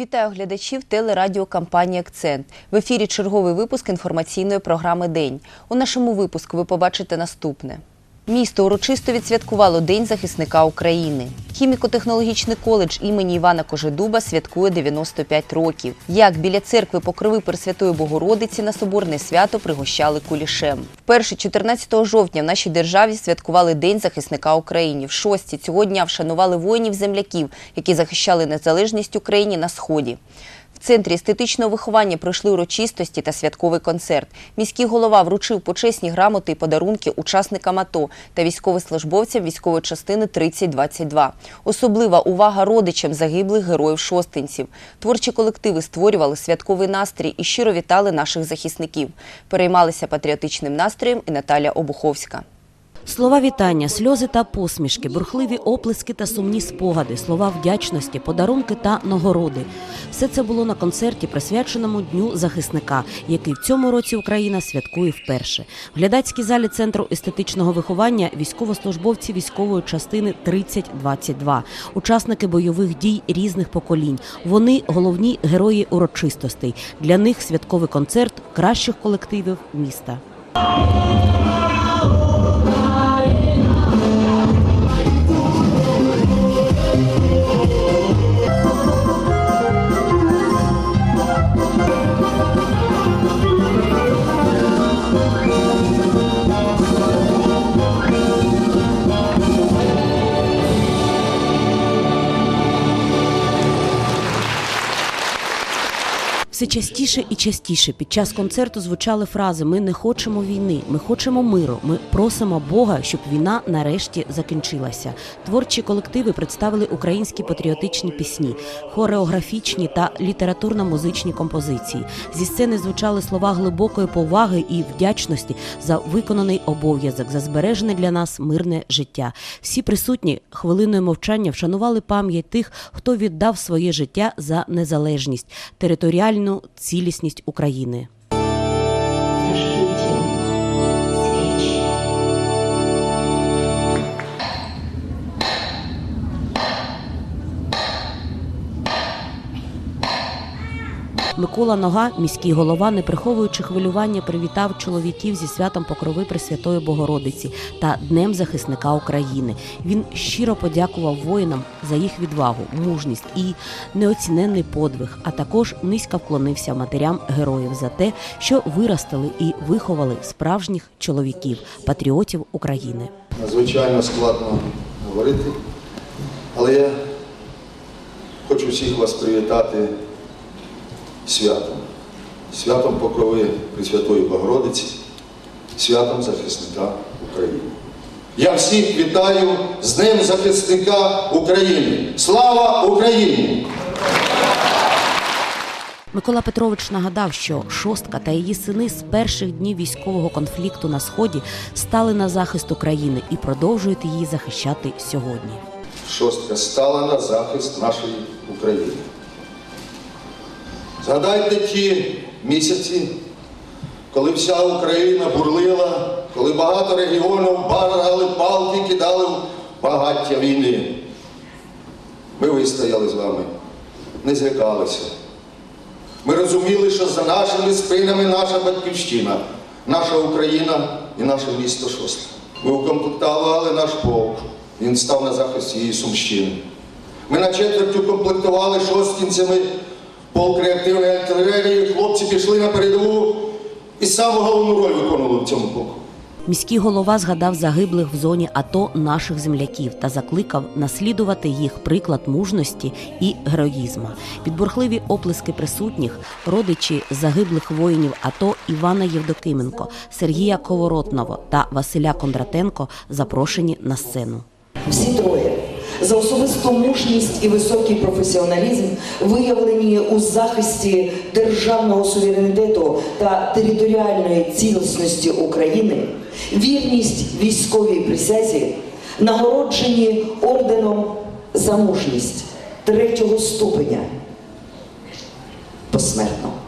Вітаю глядачів телерадіокампанії Акцент. В ефірі черговий випуск інформаційної програми День. У нашому випуску ви побачите наступне. Місто урочисто відсвяткувало День захисника України. Хіміко-технологічний коледж імені Івана Кожедуба святкує 95 років. Як біля церкви Покрови Пресвятої Богородиці на соборне свято пригощали кулішем. Вперше 14 жовтня в нашій державі святкували День захисника України. В шості цього дня вшанували воїнів-земляків, які захищали незалежність України на сході. В центрі естетичного виховання пройшли урочистості та святковий концерт. Міський голова вручив почесні грамоти і подарунки учасникам АТО та військовослужбовцям військової частини 3022. Особлива увага родичам загиблих героїв шостинців. Творчі колективи створювали святковий настрій і щиро вітали наших захисників. Переймалися патріотичним настроєм і Наталя Обуховська. Слова вітання, сльози та посмішки, бурхливі оплески та сумні спогади, слова вдячності, подарунки та нагороди. Все це було на концерті, присвяченому Дню захисника, який в цьому році Україна святкує вперше. В глядацькій залі центру естетичного виховання військовослужбовці військової частини 3022, учасники бойових дій різних поколінь. Вони головні герої урочистостей. Для них святковий концерт кращих колективів міста. Частіше і частіше під час концерту звучали фрази Ми не хочемо війни, ми хочемо миру. Ми просимо Бога, щоб війна нарешті закінчилася. Творчі колективи представили українські патріотичні пісні, хореографічні та літературно-музичні композиції. Зі сцени звучали слова глибокої поваги і вдячності за виконаний обов'язок, за збережене для нас мирне життя. Всі присутні хвилиною мовчання вшанували пам'ять тих, хто віддав своє життя за незалежність, територіальну цілісність України. Микола Нога, міський голова, не приховуючи хвилювання, привітав чоловіків зі святом Покрови Пресвятої Богородиці та Днем захисника України. Він щиро подякував воїнам за їх відвагу, мужність і неоціненний подвиг, а також низько вклонився матерям героїв за те, що виростили і виховали справжніх чоловіків, патріотів України. Надзвичайно складно говорити, але я хочу всіх вас привітати святом. Святом Покрови Пресвятої Богородиці, святом захисника України. Я всіх вітаю з Днем захисника України. Слава Україні! Микола Петрович нагадав, що шостка та її сини з перших днів військового конфлікту на сході стали на захист України і продовжують її захищати сьогодні. Шостка стала на захист нашої України. Згадайте ті місяці, коли вся Україна бурлила, коли багато регіонів баргали палки, кидали в багаття війни. Ми вистояли з вами, не злякалися. Ми розуміли, що за нашими спинами наша батьківщина, наша Україна і наше місто Шостка. Ми укомплектували наш полк, він став на захист її Сумщини. Ми на четверть укомплектували шосткінцями полк реактивної артилерії, хлопці пішли на передову і саму головну роль виконували в цьому полку. Міський голова згадав загиблих в зоні АТО наших земляків та закликав наслідувати їх приклад мужності і героїзма. Під бурхливі оплески присутніх родичі загиблих воїнів АТО Івана Євдокименко, Сергія Коворотного та Василя Кондратенко запрошені на сцену. Всі троє за особисту мужність і високий професіоналізм, виявлені у захисті державного суверенітету та територіальної цілісності України, вірність військовій присязі, нагороджені орденом за мужність третього ступеня посмертно.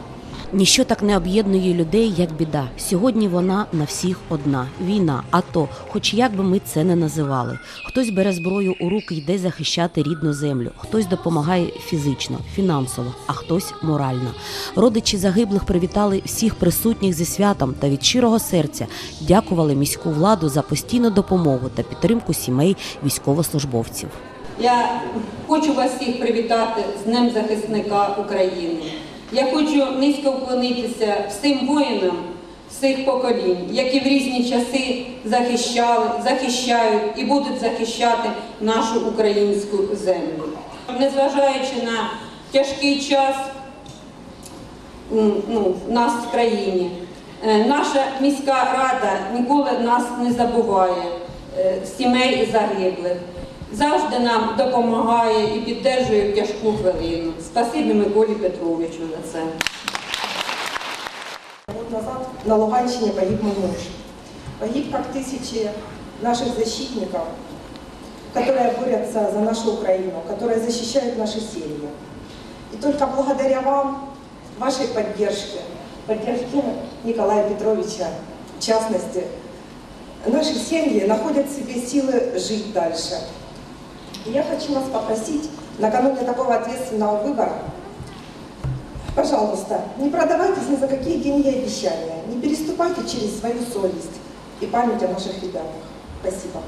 Ніщо так не об'єднує людей, як біда. Сьогодні вона на всіх одна війна. А то, хоч як би ми це не називали, хтось бере зброю у руки, йде захищати рідну землю, хтось допомагає фізично, фінансово, а хтось морально. Родичі загиблих привітали всіх присутніх зі святом та від щирого серця дякували міську владу за постійну допомогу та підтримку сімей військовослужбовців. Я хочу вас всіх привітати з Днем захисника України. Я хочу низько вклонитися всім воїнам всіх поколінь, які в різні часи захищали, захищають і будуть захищати нашу українську землю. Незважаючи на тяжкий час ну, нас в країні, е, наша міська рада ніколи нас не забуває, е, сімей загиблих завжди нам допомагає і підтримує в тяжку хвилину. Спасибі Миколі Петровичу за це. Год назад на Луганщине погиб мой муж. Погиб как тысячи наших защитников, которые борются за нашу Украину, которые защищают наши семьи. И только благодаря вам, вашей поддержке, поддержке Николая Петровича, в частности, наши семьи находят в себе силы жить дальше. Я хочу вас попросить накануне такого ответственного выбора Пожалуйста, не продавайтесь ни за какие деньги и обещания. Не переступайте через свою совесть и память о наших ребятах. Спасибо.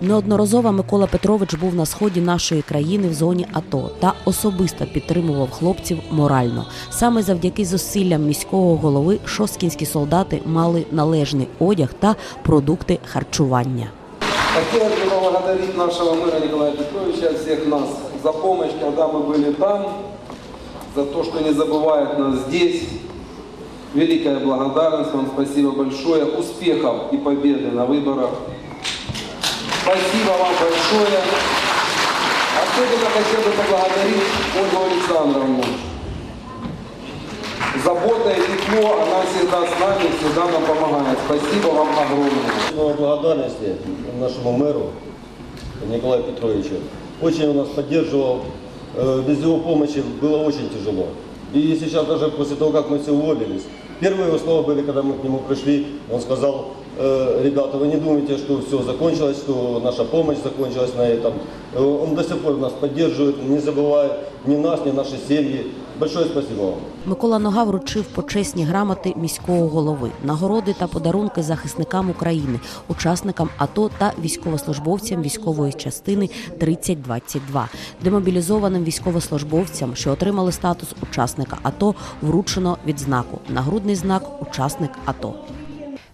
Неодноразово Микола Петрович був на сході нашої країни в зоні АТО та особисто підтримував хлопців морально. Саме завдяки зусиллям міського голови шосткінські солдати мали належний одяг та продукти харчування. Хотелось бы поблагодарить нашего мэра Николая Петровича, всех нас за помощь, когда мы были там, за то, что не забывает нас здесь. Великая благодарность вам, спасибо большое. Успехов и победы на выборах. Спасибо вам большое. Особенно хотел бы поблагодарить Ольгу Александровну. Забота и тепло, она всегда с нами, всегда нам помогает. Спасибо вам огромное. Слово благодарности нашему мэру Николаю Петровичу. Очень он нас поддерживал. Э, Без его помощи было очень тяжело. И сейчас даже после того, как мы все уволились, первые его слова были, когда мы к нему пришли, он сказал, «Э, ребята, вы не думайте, что все закончилось, что наша помощь закончилась на этом. Э, Он до сих пор нас поддерживает, не забывает ни нас, ни наши семьи. Большое спасибо вам. Микола Нога вручив почесні грамоти міського голови, нагороди та подарунки захисникам України, учасникам АТО та військовослужбовцям військової частини 3022. Демобілізованим військовослужбовцям, що отримали статус учасника АТО, вручено відзнаку нагрудний знак учасник АТО.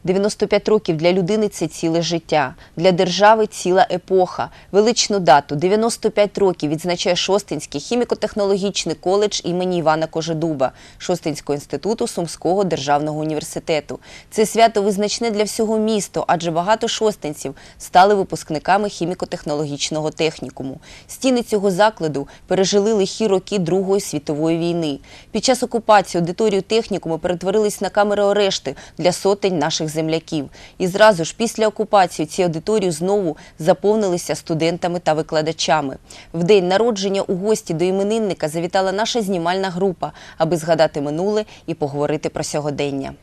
95 років для людини це ціле життя, для держави ціла епоха. Величну дату 95 років відзначає Шостинський хіміко-технологічний коледж імені Івана Кожедуба Шостинського інституту Сумського державного університету. Це свято визначне для всього міста, адже багато шостинців стали випускниками хіміко-технологічного технікуму. Стіни цього закладу пережили лихі роки Другої світової війни. Під час окупації аудиторію технікуму перетворились на камери арешти для сотень наших земляків. І зразу ж після окупації ці аудиторії знову заповнилися студентами та викладачами. В день народження у гості до іменинника завітала наша знімальна група, аби згадати минуле і поговорити про сьогодення.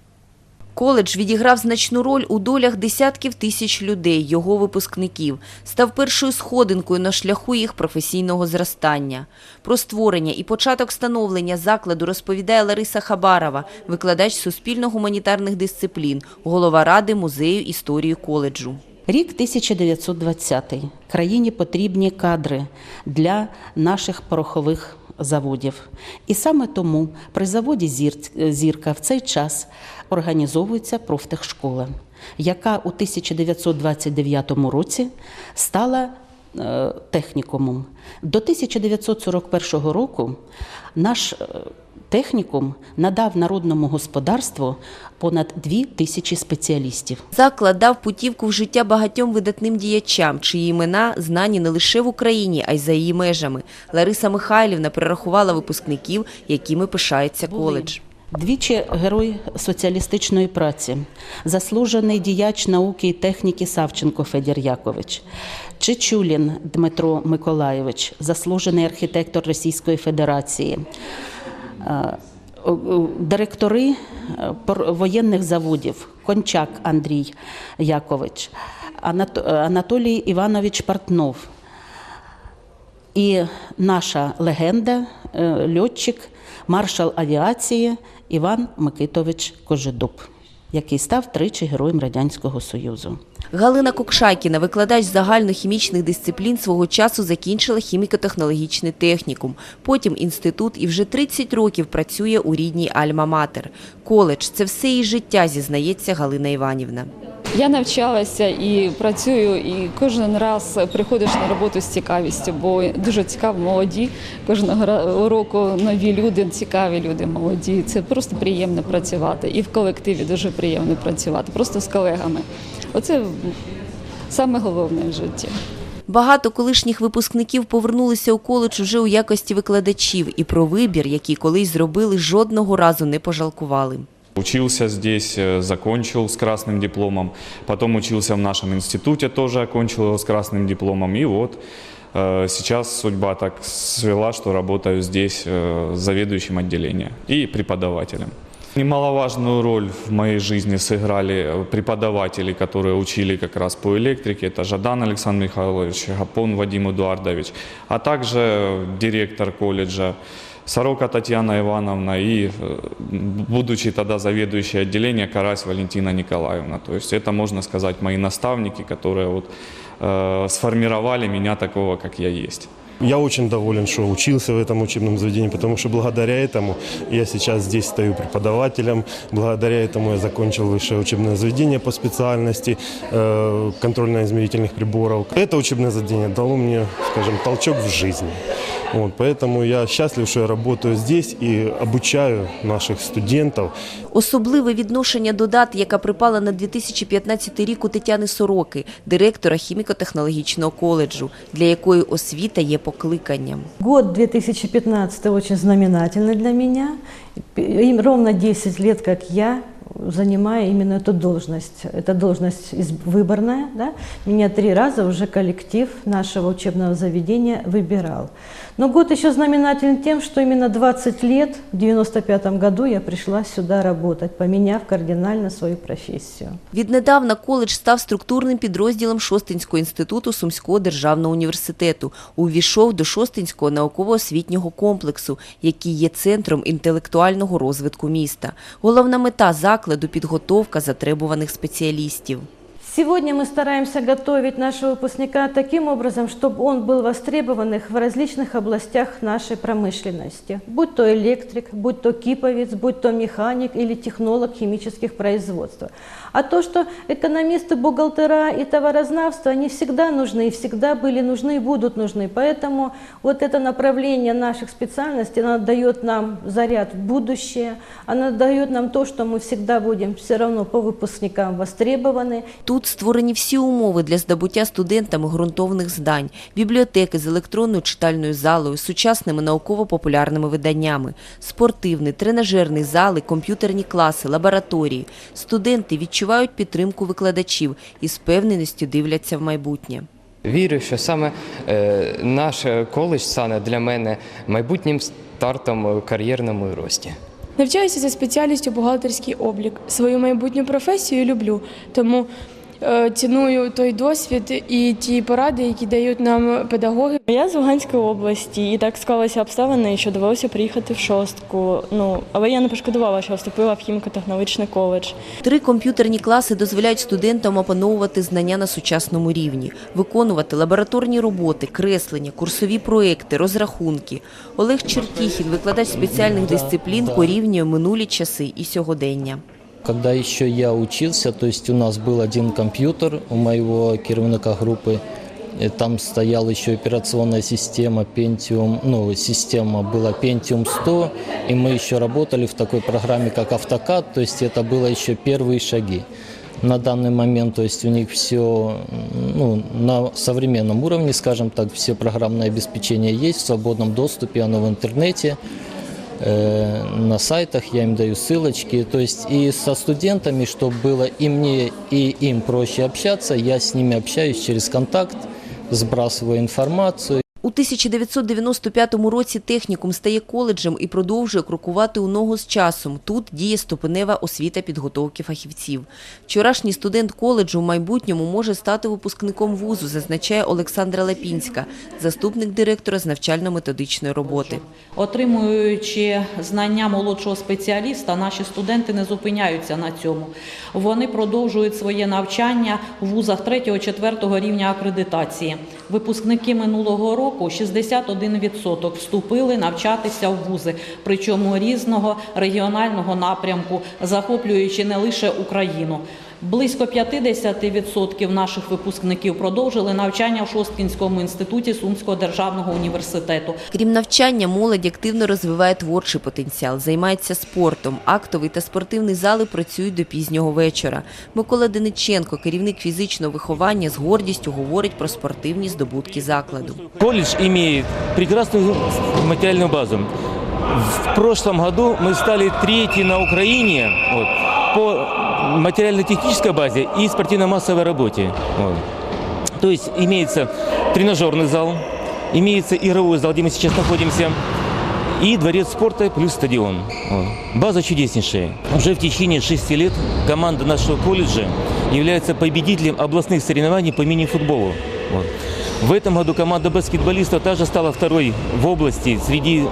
Коледж відіграв значну роль у долях десятків тисяч людей, його випускників, став першою сходинкою на шляху їх професійного зростання. Про створення і початок становлення закладу розповідає Лариса Хабарова, викладач суспільно-гуманітарних дисциплін, голова ради музею історії коледжу. Рік 1920. Країні потрібні кадри для наших порохових заводів. І саме тому при заводі Зірка в цей час організовується профтехшкола, яка у 1929 році стала е, технікумом. До 1941 року наш е, технікум надав народному господарству понад дві тисячі спеціалістів. Заклад дав путівку в життя багатьом видатним діячам, чиї імена знані не лише в Україні, а й за її межами. Лариса Михайлівна перерахувала випускників, якими пишається коледж. Двічі герой соціалістичної праці, заслужений діяч науки і техніки Савченко Федір Якович, Чечулін Дмитро Миколайович, заслужений архітектор Російської Федерації, Е, Директори е, воєнних заводів Кончак Андрій Якович, Анатолій Іванович Портнов і наша легенда, е, льотчик, маршал авіації Іван Микитович Кожедуб, який став тричі Героєм Радянського Союзу. Галина Кокшайкіна, викладач загальнохімічних дисциплін, свого часу закінчила хіміко-технологічний технікум, потім інститут і вже 30 років працює у рідній Альма-Матер. Коледж – це все її життя, зізнається Галина Іванівна. Я навчалася і працюю, і кожен раз приходиш на роботу з цікавістю, бо дуже цікаво молоді. Кожного року нові люди, цікаві люди молоді. Це просто приємно працювати. І в колективі дуже приємно працювати, просто з колегами. Оце саме головне в житті. Багато колишніх випускників повернулися у коледж уже у якості викладачів і про вибір, який колись зробили, жодного разу не пожалкували. Учился здесь, э, закончил с красным дипломом. Потом учился в нашем институте, тоже окончил его с красным дипломом. И вот э, сейчас судьба так свела, что работаю здесь э, заведующим отделения и преподавателем. Немаловажную роль в моей жизни сыграли преподаватели, которые учили как раз по электрике. Это Жадан Александр Михайлович, Гапон Вадим Эдуардович, а также директор колледжа Сорока Татьяна Ивановна и, э, будучи тогда заведующей отделения, Карась Валентина Николаевна. То есть это, можно сказать, мои наставники, которые вот, э, сформировали меня такого, как я есть. Я очень доволен, что учился в этом учебном заведении, потому что благодаря этому я сейчас здесь стою преподавателем, благодаря этому я закончил высшее учебное заведение по специальности э, контрольно-измерительных приборов. Это учебное заведение дало мне, скажем, толчок в жизни. Вот, поэтому я счастлив, что я работаю здесь и обучаю наших студентов. Особливе відношення до дат, яка припала на 2015 рік у Тетяни Сороки, директора хіміко-технологічного коледжу, для якої освіта є покликанням. Год 2015 очень знаменательный для меня. Им ровно 10 лет, как я занимаю именно эту должность. Эта должность из- выборная. Да? Меня три раза уже коллектив нашего учебного заведения выбирал. Но год еще знаменателен тем, что именно 20 лет, в 95 году я пришла сюда работать, поменяв кардинально свою профессию. Віднедавна коледж став структурним підрозділом Шостинського інституту Сумського державного університету. Увійшов до Шостинського науково-освітнього комплексу, який є центром інтелектуального розвитку міста. Головна мета закладу – підготовка затребуваних спеціалістів. Сегодня мы стараемся готовить нашего выпускника таким образом, чтобы он был востребованных в различных областях нашей промышленности. Будь то электрик, будь то киповец, будь то механик или технолог химических производств. А то, что экономисты, бухгалтера и товарознавство, они всегда нужны, и всегда были нужны, и будут нужны. Поэтому вот это направление наших специальностей, оно дает нам заряд в будущее, оно дает нам то, что мы всегда будем все равно по выпускникам востребованы. Тут створені всі умови для здобуття студентами ґрунтовних здань, бібліотеки з електронною читальною залою, сучасними науково-популярними виданнями, спортивний, тренажерний зали, комп'ютерні класи, лабораторії. Студенти відчувають підтримку викладачів і з певненістю дивляться в майбутнє. Вірю, що саме е, наш коледж стане для мене майбутнім стартом у кар'єрному рості. Навчаюся за спеціальністю бухгалтерський облік. Свою майбутню професію люблю, тому ціную той досвід і ті поради, які дають нам педагоги. Я з Луганської області, і так склалися обставини, що довелося приїхати в шостку. Ну але я не пошкодувала, що вступила в хіміко-технологічний коледж. Три комп'ютерні класи дозволяють студентам опановувати знання на сучасному рівні, виконувати лабораторні роботи, креслення, курсові проекти, розрахунки. Олег Чертіхін, викладач спеціальних дисциплін, порівнює минулі часи і сьогодення. Когда еще я учился, то есть у нас был один компьютер у моего керівника группы, и там стояла еще операционная система Pentium, ну, система была Pentium 100, и мы еще работали в такой программе, как AutoCAD, то есть это было еще первые шаги. На данный момент, то есть у них все ну, на современном уровне, скажем так, все программное обеспечение есть в свободном доступе, оно в интернете э, на сайтах, я им даю ссылочки. То есть и со студентами, чтобы было и мне, и им проще общаться, я с ними общаюсь через контакт, сбрасываю информацию. У 1995 році технікум стає коледжем і продовжує крокувати у ногу з часом. Тут діє ступенева освіта підготовки фахівців. Вчорашній студент коледжу в майбутньому може стати випускником вузу, зазначає Олександра Лапінська, заступник директора з навчально-методичної роботи. Отримуючи знання молодшого спеціаліста, наші студенти не зупиняються на цьому. Вони продовжують своє навчання в вузах 3-4 рівня акредитації. Випускники минулого року 61% вступили навчатися в вузи, причому різного регіонального напрямку, захоплюючи не лише Україну. Близько 50% наших випускників продовжили навчання в Шосткінському інституті Сумського державного університету. Крім навчання, молодь активно розвиває творчий потенціал, займається спортом. Актовий та спортивний зали працюють до пізнього вечора. Микола Дениченко, керівник фізичного виховання, з гордістю говорить про спортивні здобутки закладу. Колледж имеет прекрасную материальную базу. В прошлом году мы стали третьи на Украине вот, по материально-технической базе и спортивно-массовой работе. Вот. То есть имеется тренажерный зал, имеется игровой зал, где мы сейчас находимся, и дворец спорта плюс стадион. Вот. База чудеснейшая. Уже в течение шести лет команда нашего колледжа является победителем областных соревнований по мини-футболу. Вот. В этом году команда баскетболистов также стала второй в области среди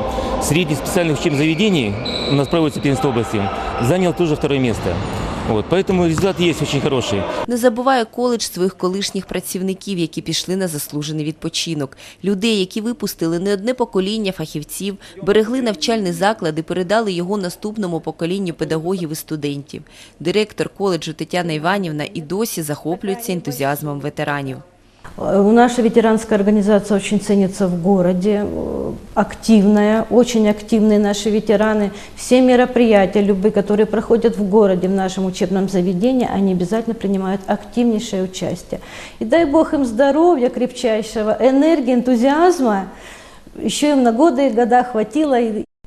средних специальных учебных заведений, у нас проводится первенство области, занял тоже второе место. Вот, поэтому результат є дуже хороший. Не забуває коледж своїх колишніх працівників, які пішли на заслужений відпочинок. Людей, які випустили не одне покоління фахівців, берегли навчальний заклад і передали його наступному поколінню педагогів і студентів. Директор коледжу Тетяна Іванівна і досі захоплюється ентузіазмом ветеранів. Э, Наша ветеранская организация очень ценится в городе, э, активная, очень активные наши ветераны. Все мероприятия, любые, которые проходят в городе, в нашем учебном заведении, они обязательно принимают активнейшее участие. И дай Бог им здоровья крепчайшего, энергии, энтузиазма, еще им на годы и года хватило.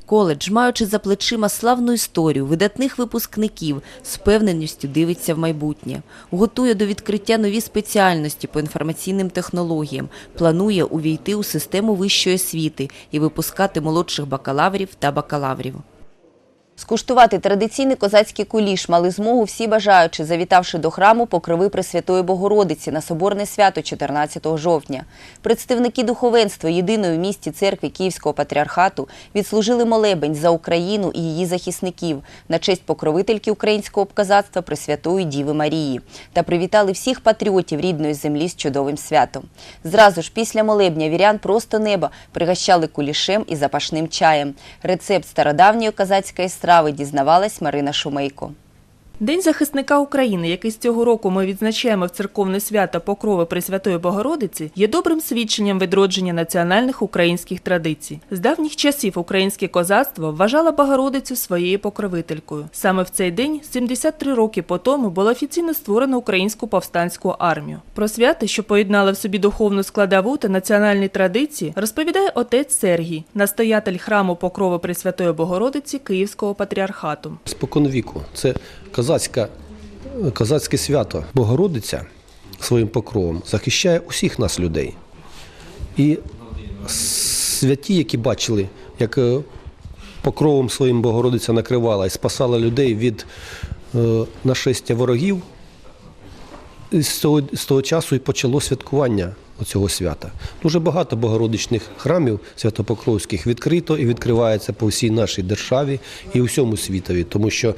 Коледж, маючи за плечима славну історію, видатних випускників, з впевненістю дивиться в майбутнє. Готує до відкриття нові спеціальності по інформаційним технологіям, планує увійти у систему вищої освіти і випускати молодших бакалаврів та бакалаврів. Скуштувати традиційний козацький куліш мали змогу всі бажаючі, завітавши до храму Покрови Пресвятої Богородиці на Соборне свято 14 жовтня. Представники духовенства єдиної в місті церкви Київського патріархату відслужили молебень за Україну і її захисників на честь покровительки українського козацтва Пресвятої Діви Марії та привітали всіх патріотів рідної землі з чудовим святом. Зразу ж після молебня вірян просто неба пригощали кулішем і запашним чаєм. Рецепт стародавньої козацької страви дізнавалась Марина Шумейко. День захисника України, який з цього року ми відзначаємо в церковне свято Покрови Пресвятої Богородиці, є добрим свідченням відродження національних українських традицій. З давніх часів українське козацтво вважало Богородицю своєю покровителькою. Саме в цей день, 73 роки по тому, було офіційно створено українську повстанську армію. Про свято, що поєднали в собі духовну складову та національні традиції, розповідає отець Сергій, настоятель храму Покрови Пресвятої Богородиці Київського патріархату. Спокон віку. Це козацька, козацьке свято. Богородиця своїм покровом захищає усіх нас людей. І святі, які бачили, як е, покровом своїм Богородиця накривала і спасала людей від е, нашестя ворогів, з того, з того часу і почало святкування цього свята. Дуже багато богородичних храмів святопокровських відкрито і відкривається по всій нашій державі і усьому світові, тому що е,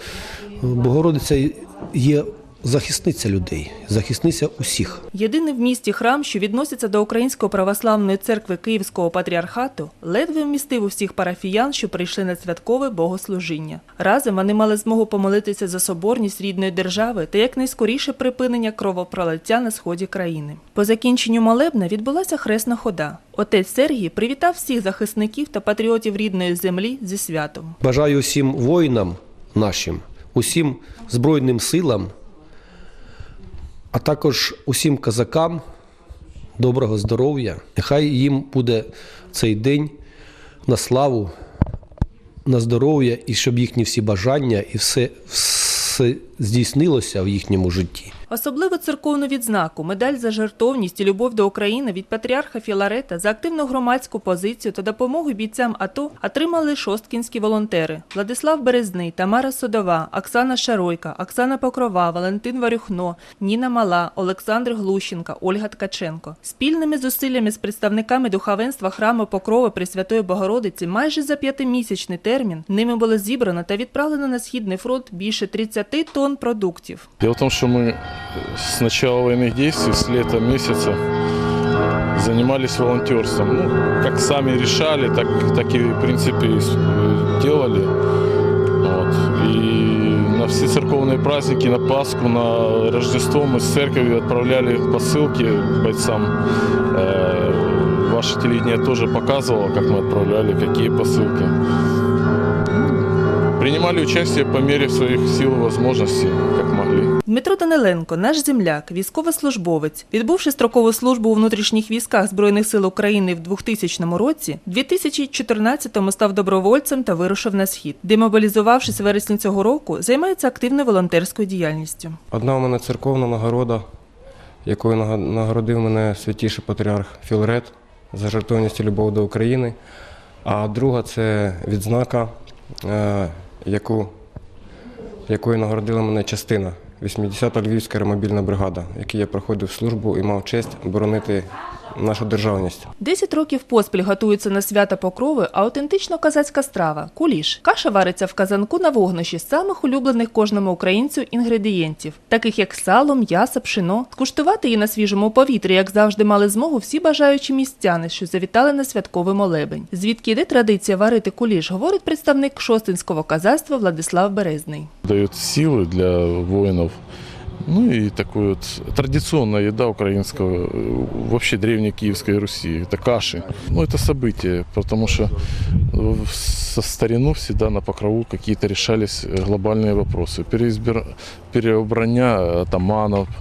Богородиця є захисниця людей, захисниця усіх. Єдиний в місті храм, що відноситься до Української православної церкви Київського патріархату, ледве вмістив усіх парафіян, що прийшли на святкове богослужіння. Разом вони мали змогу помолитися за соборність рідної держави та якнайскоріше припинення кровопролиття на сході країни. По закінченню молебна відбулася хресна хода. Отець Сергій привітав всіх захисників та патріотів рідної землі зі святом. Бажаю всім воїнам нашим, усім Збройним силам, а також усім козакам доброго здоров'я. Нехай їм буде цей день на славу, на здоров'я і щоб їхні всі бажання і все, все здійснилося в їхньому житті. Особливу церковну відзнаку, медаль за жертовність і любов до України від патріарха Філарета за активну громадську позицію та допомогу бійцям АТО отримали шосткінські волонтери Владислав Березний, Тамара Судова, Оксана Шаройка, Оксана Покрова, Валентин Варюхно, Ніна Мала, Олександр Глущенка, Ольга Ткаченко. Спільними зусиллями з представниками духовенства храму Покрови Пресвятої Богородиці майже за п'ятимісячний термін ними було зібрано та відправлено на Східний фронт більше 30 тонн продуктів. Дело в том, что мы с начала военных действий, с лета месяца, занимались волонтерством. Ну, как сами решали, так, так и, в принципе, э, делали. Вот. И на все церковные праздники, на Пасху, на Рождество мы с церковью отправляли посылки бойцам. Э, Ваше телевидение тоже показывало, как мы отправляли, какие посылки. Принимали участие по мере своих сил и возможностей, как. Дмитро Даниленко, наш земляк, військовослужбовець, відбувши строкову службу у внутрішніх військах Збройних сил України в 2000 році, в 2014-му став добровольцем та вирушив на схід. Демобілізувавшись в вересні цього року, займається активною волонтерською діяльністю. Одна у мене церковна нагорода, якою нагородив мене святіший патріарх Філарет за жертовність і любов до України. А друга це відзнака, е, яку, якою нагородила мене частина 80-та Львівська аеромобільна бригада, якій я проходив службу і мав честь боронити нашу державність. Десять років поспіль готується на свята покрови аутентично казацька страва куліш. Каша вариться в казанку на вогнищі з самих улюблених кожному українцю інгредієнтів, таких як сало, м'ясо, пшено. Скуштувати її на свіжому повітрі, як завжди, мали змогу всі бажаючі містяни, що завітали на святковий молебень. Звідки йде традиція варити куліш, говорить представник шостинського казацтва Владислав Березний. Дает силы для воинов. Ну и такой вот традиционная еда украинского, э, вообще древней Киевской Руси. Это каши. Ну это событие, потому что в- со старину всегда на покрову какие-то решались э, глобальные вопросы. Переизбира... Переобрання атаманов, э,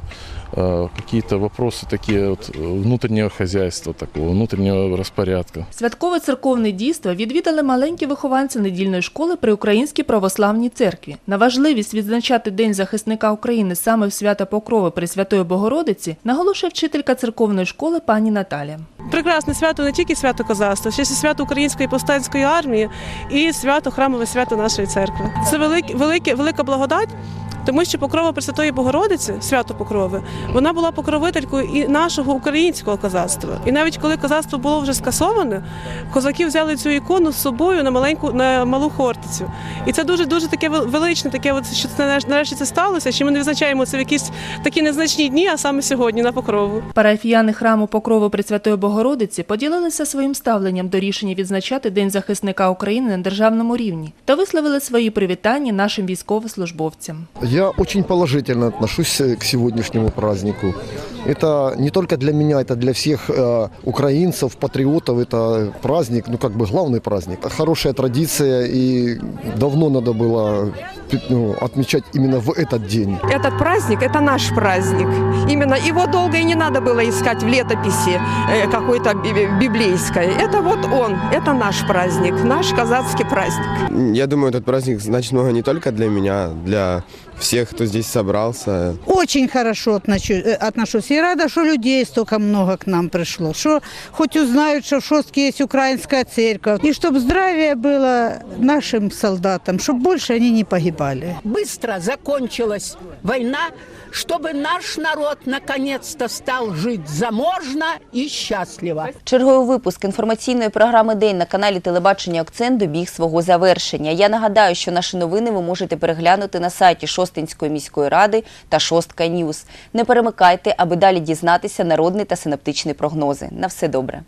какие-то вопросы такие вот э, внутреннего хозяйства, такого внутреннего распорядка. Святкове церковне дійство відвідали маленькі вихованці недільної школи при Українській православній церкві. На важливість відзначати День захисника України саме в свята Покрови Пресвятої Богородиці наголошує вчителька церковної школи пані Наталя. Прекрасне свято не тільки свято козацтва, ще й свято Української повстанської армії і свято храмове свято нашої церкви. Це велике, велике, велика благодать. Тому що покрова Пресвятої Богородиці, свято Покрови, вона була покровителькою і нашого українського козацтва. І навіть коли козацтво було вже скасоване, козаки взяли цю ікону з собою на маленьку на малу хортицю. І це дуже дуже таке величне, таке, от, що це нарешті- це сталося. Що ми не визначаємо це в якісь такі незначні дні, а саме сьогодні на покрову. Парафіяни храму Покрови Пресвятої Богородиці поділилися своїм ставленням до рішення відзначати День захисника України на державному рівні та висловили свої привітання нашим військовослужбовцям. Я очень положительно отношусь э, к сегодняшнему празднику. Это не только для меня, это для всех э, украинцев, патриотов. Это праздник, ну как бы главный праздник. Хорошая традиция и давно надо было ну, отмечать именно в этот день. Этот праздник – это наш праздник. Именно его долго и не надо было искать в летописи э, какой-то би- библейской. Это вот он, это наш праздник, наш казацкий праздник. Я думаю, этот праздник значит много не только для меня, для всех, кто здесь собрался. Очень хорошо отношу- э, отношусь. И рада, что людей столько много к нам пришло. Что хоть узнают, что в Шостке есть украинская церковь. И чтобы здравие было нашим солдатам, чтобы больше они не погибали. Быстро закончилась война, чтобы наш народ наконец-то стал жить заможно и счастливо. Черговий випуск інформаційної програми День на каналі Телебачення Акцент добіг свого завершення. Я нагадаю, що наші новини ви можете переглянути на сайті Шостинської міської ради та Шостка Ньюз. Не перемикайте, аби далі дізнатися народний та синаптичний прогнози. На все добре.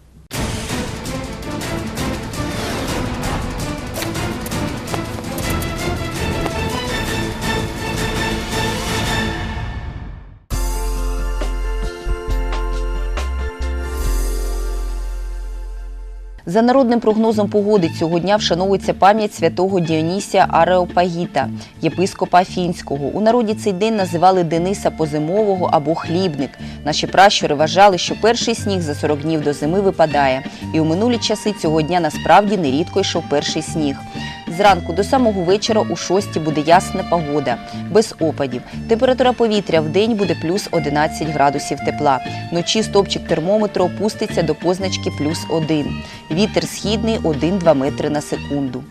За народним прогнозом погоди цього дня вшановується пам'ять святого Діонісія Ареопагіта, єпископа Фінського. У народі цей день називали Дениса Позимового або хлібник. Наші пращури вважали, що перший сніг за 40 днів до зими випадає. І у минулі часи цього дня насправді нерідко йшов перший сніг. Зранку до самого вечора у 6 буде ясна погода, без опадів. Температура повітря в день буде плюс 11 градусів тепла. Вночі стопчик термометру опуститься до позначки плюс 1. Вітер східний 1-2 метри на секунду.